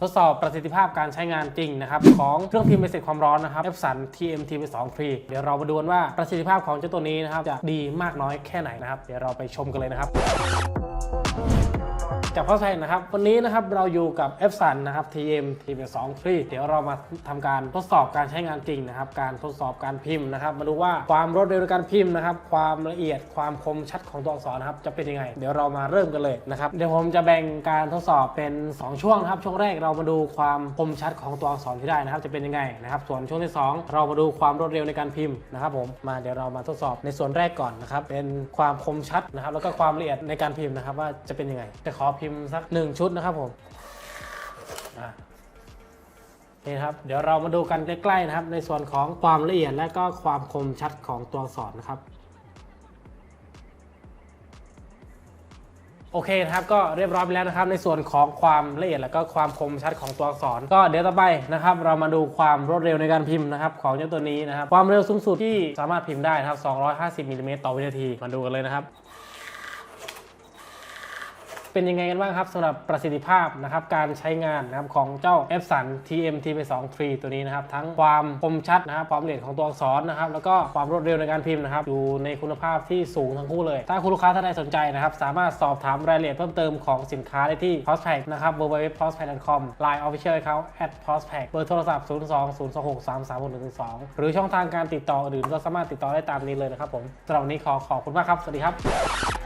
ทดสอบประสิทธิภาพการใช้งานจริงนะครับของเครื่องพิมพ์เบสเสร็จความร้อนนะครับ Epson TMT ไป2 Pre เดี๋ยวเรามาดูกันว่าประสิทธิภาพของเจ้าตัวนี้นะครับจะดีมากน้อยแค่ไหนนะครับ เดี๋ยวเราไปชมกันเลยนะครับ จากพ่อไทยนะครับ วันนี้นะครับเราอยู่กับ f s u n นะครับ TM TM2 Free เดี๋ยวเรามาทำการทดสอบการใช้งานจริงนะครับ การทดสอบการพิมพ์นะครับ มาดูว่าความรวดเร็วในการพิมพ์นะครับ ความละเอียดความคมชัดของตัวอักษรนะครับ จะเป็นยังไง เดี๋ยวเรามาเริ่มกันเลยนะครับ เดี๋ยวผมจะแบ่งการทดสอบเป็น 2 ช่วงนะครับ ช่วงแรกเรามาดูความคมชัดของตัวอักษรที่ได้นะครับ จะเป็นยังไงนะครับ ส่วนช่วงที่ 2 เรามาดูความรวดเร็วในการพิมพ์นะครับผม มาเดี๋ยวเรามาทดสอบในส่วนแรกก่อนนะครับ เป็นความคมชัดนะครับ แล้วก็ความละเอียดในการพิมพ์นะครับว่าจะเป็นยังไงจะขอพิมพ์สักหนึ่งชุดนะครับผมนี่ครับ เดี๋ยวเรามาดูกันใกล้ๆนะครับ ในส่วนของความละเอียดและก็ความคมชัดของตัวอักษรนะครับโอเคนะครับก็เรียบร้อยไปแล้วนะครับ ในส่วนของความละเอียดและก็ความคมชัดของตัวอักษร ก็เดี๋ยวต่อไปนะครับ เรามาดูความรวดเร็วในการพิมพ์นะครับ ของเจ้าตัวนี้นะครับ ความเร็วสูงสุดที่สามารถพิมพ์ได้นะครับ 250มิลลิเมตรต่อวินาทีมาดูกันเลยนะครับ เป็นยังไงกันบ้างครับสำหรับประสิทธิภาพนะครับการใช้งานนะครับของเจ้า f s u n TM TP2 3 ตัวนี้นะครับ ทั้งความคมชัดนะครับความละเอียดของตัวอักษรนะครับ แล้วก็ความรวดเร็วในการพิมพ์นะครับ อยู่ในคุณภาพที่สูงทั้งคู่เลย ถ้าคุณลูกค้าท่านใดสนใจนะครับ สามารถสอบถามรายละเอียดเพิ่มเติมของสินค้าได้ที่ Postpack นะครับ www.postpack.com Line Official Account at Postpack เบอร์โทรศัพท์ 0 2 0 2 6 3 3 1 1 2 หรือช่องทางการติดต่ออื่นก็สามารถติดต่อได้ตามนี้เลยนะครับผมสำหรับวันนี้ขอขอบคุณมากครับสวัสดีครับ